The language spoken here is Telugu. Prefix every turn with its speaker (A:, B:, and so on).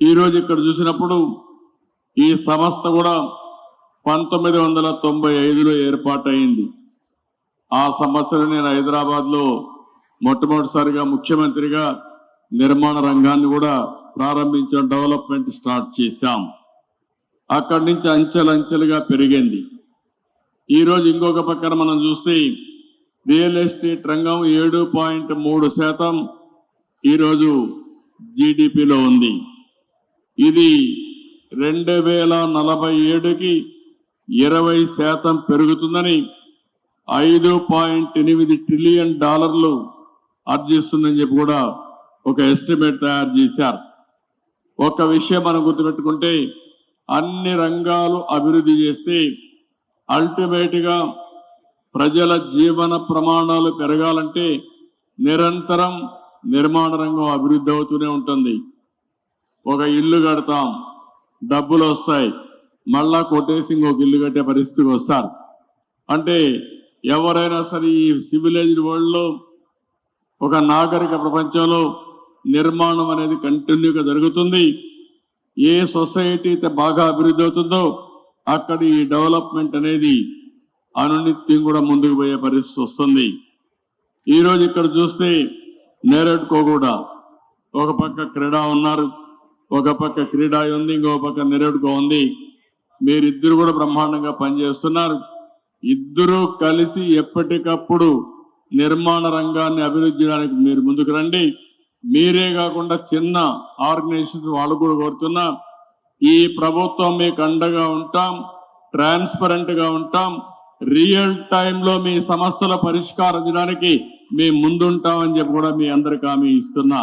A: ఈరోజు ఇక్కడ చూసినప్పుడు ఈ సంస్థ కూడా పంతొమ్మిది వందల తొంభై ఐదులో ఏర్పాటైంది ఆ సంవత్సరం నేను హైదరాబాద్లో మొట్టమొదటిసారిగా ముఖ్యమంత్రిగా నిర్మాణ రంగాన్ని కూడా ప్రారంభించడం డెవలప్మెంట్ స్టార్ట్ చేశాం. అక్కడి నుంచి అంచెలంచెలుగా పెరిగింది. ఈరోజు ఇంకొక పక్కన మనం చూస్తే రియల్ ఎస్టేట్ రంగం ఏడు పాయింట్ మూడు శాతం ఈరోజు జీడిపిలో ఉంది. ఇది రెండు వేల నలభై ఏడుకి ఇరవై శాతం పెరుగుతుందని ఐదు పాయింట్ ఎనిమిది ట్రిలియన్ డాలర్లు ఆర్జిస్తుందని చెప్పి కూడా ఒక ఎస్టిమేట్ తయారు చేశారు. ఒక విషయం మనం గుర్తుపెట్టుకుంటే అన్ని రంగాలు అభివృద్ధి చేస్తే అల్టిమేట్గా ప్రజల జీవన ప్రమాణాలు పెరగాలంటే నిరంతరం నిర్మాణ రంగం అభివృద్ధి అవుతూనే ఉంటుంది. ఒక ఇల్లు కడతాం. డబ్బులు వస్తాయి. మళ్ళా కొట్టేసి ఇంకొక ఇల్లు కట్టే పరిస్థితికి వస్తారు. అంటే ఎవరైనా సరే ఈ సివిలైజ్డ్ వరల్డ్లో ఒక నాగరిక ప్రపంచంలో నిర్మాణం అనేది కంటిన్యూగా జరుగుతుంది. ఏ సొసైటీ అయితే బాగా అభివృద్ధి అవుతుందో అక్కడ ఈ డెవలప్మెంట్ అనేది అనునిత్యం కూడా ముందుకు పోయే పరిస్థితి వస్తుంది. ఈరోజు ఇక్కడ చూస్తే నేరడ్కో కూడా ఒక పక్క క్రీడా ఉన్నారు. ఒక పక్క క్రీడా ఉంది ఇంకో పక్క నెరేడుకో ఉంది. మీరిద్దరు కూడా బ్రహ్మాండంగా పనిచేస్తున్నారు. ఇద్దరూ కలిసి ఎప్పటికప్పుడు నిర్మాణ రంగాన్ని అభివృద్ధి చేయడానికి మీరు ముందుకు రండి. మీరే కాకుండా చిన్న ఆర్గనైజేషన్ వాళ్ళు కూడా కోరుతున్నా ఈ ప్రభుత్వం మీకు అండగా ఉంటాం ట్రాన్స్పరెంట్గా ఉంటాం రియల్ టైంలో మీ సమస్యల పరిష్కారం చేయడానికి మేము ముందుంటామని చెప్పి కూడా మీ అందరికి హామీ ఇస్తున్నా.